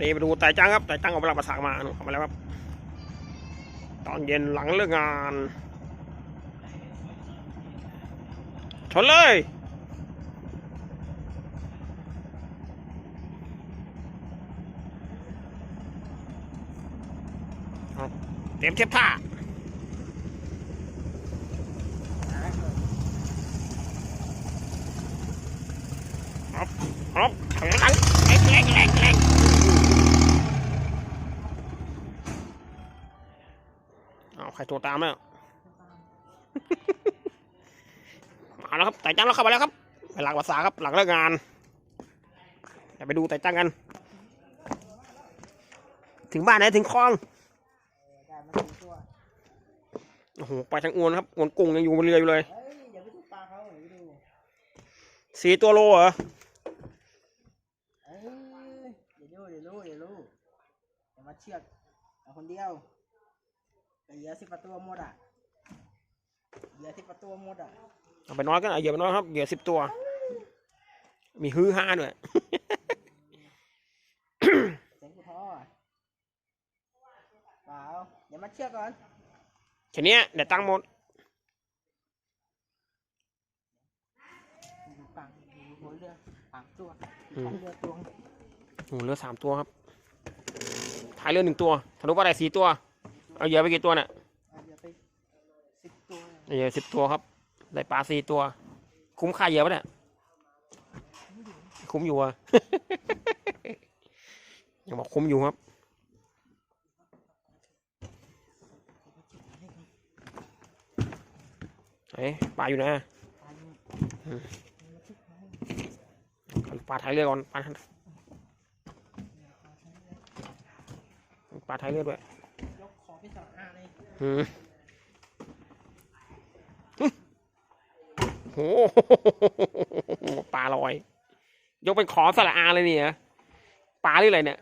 เดไปดูไต่จังครับไต่จังเอาเวลาประสามาหนูเข้ามาแล้วครับ ตอนเย็นหลังเลิกงาน ชนเลยเตรียมเทียบท่าครับครับถอยหลังเล็กเล็กเล็กเล็กเอาใค รโทรตามแล้วมาแล้วครับไต่จังเราเข้ามาแล้วครับไปหลักภาษาครับหลังเลิกงานเดี๋ยวไปดูไต่จังกัน ถึงบ้านไหนถึงคลองโอ้โหไปทางอวนครับอวนกุ้งยังอยู่บนเรืออยู่เลยเฮ้ยอย่าไปดูปลเขาอย่าไปดูสี่ตัวโลเหรอเอ้ยอย่าดูอย่าดูอย่าดูอย่ามาเชือกเอาคนเดียว เหยื่อสิบประตูหมดอะเหยื่อสิบประตูหมดอะเอาไปน้อยก็เอาเหยื่อไปน้อยครับเหยื่อสิบตัว มีฮือฮาด้วย เสียงกูท้ออะเปล่าอย่ามาเชือกก่อนแค่เนี้ยเดี๋ยวตั้งหมด ดูปังดูหัวเรือปากตัวปากเรือตัวโอ้โหเหลือสามตัวครับท้ายเรือหนึ่งตัวทะลุปลาได้สี่ตัว เอาเหยื่อไปกี่ตัวเนี่ยเอาเหยื่อไปสิบตัวเอาเหยื่อสิบตัวครับได้ปลาสี่ตัว คุ้มค่าเหยื่อปะเนี่ยคุ้มอยู่อะยังบอกคุ้มอยู่ครับเฮ้ยปลาอยู่นะปลาอยู่ปลาท้ายเรือก่อนปลาปลาท้ายเรือด้วย ยกคอพี่สาวอาเลยอืมโอ้โหปลาลอย ยกเป็นขอสระอาเลยเนี่ยปลาหรืออะไรเนี่ย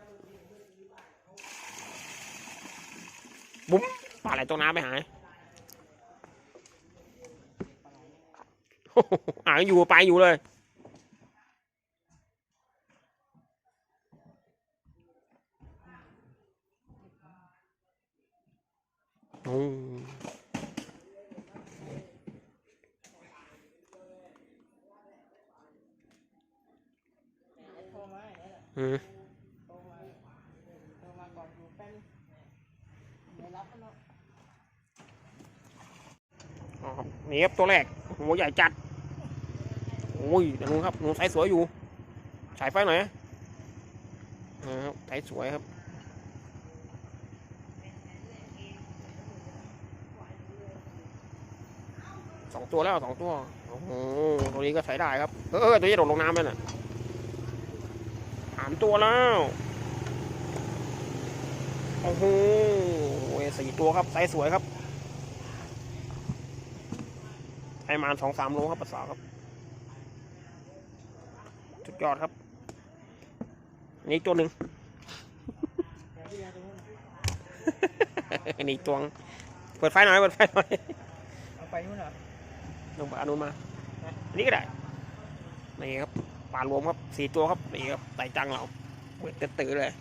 บุ้มปลาอะไรตัวน้ำไปหายอ่ายอยู่ไปอยู่เลย อืม โทรมาเนี่ยแหละ อืม โทรมาโทรมาก่อนอยู่แป๊บไม่รับแล้วเนา อ๋อครับนี่ครับตัวแรกหัวใหญ่จัด โอ้ยนู้นครับหนูใสสวยอยู่ ฉายไฟหน่อยนะครับใสสวยครับ สองตัวแล้วสองตัวโอ้โหตัวนี้ก็ใช้ได้ครับเออตัวนี้โดดลงน้ำไปน่ะสามตัวแล้วโอ้โหสี่ตัวครับไซส์สวยครับให้ประมาณสองสามโลครับภาษาครับสุดยอดครับนี่ตัวหนึ่งเดี๋ยวพี่ตัวงเปิดไฟหน่อยเปิดไฟหน่อยเอาไปนู้นเหรอ ลงไปอันนู้นมาอันนี้ก็ได้นี่ครับปลารวมครับสี่ตัวครับนี่ครับไต่จังเราเปิดตื่นๆเลย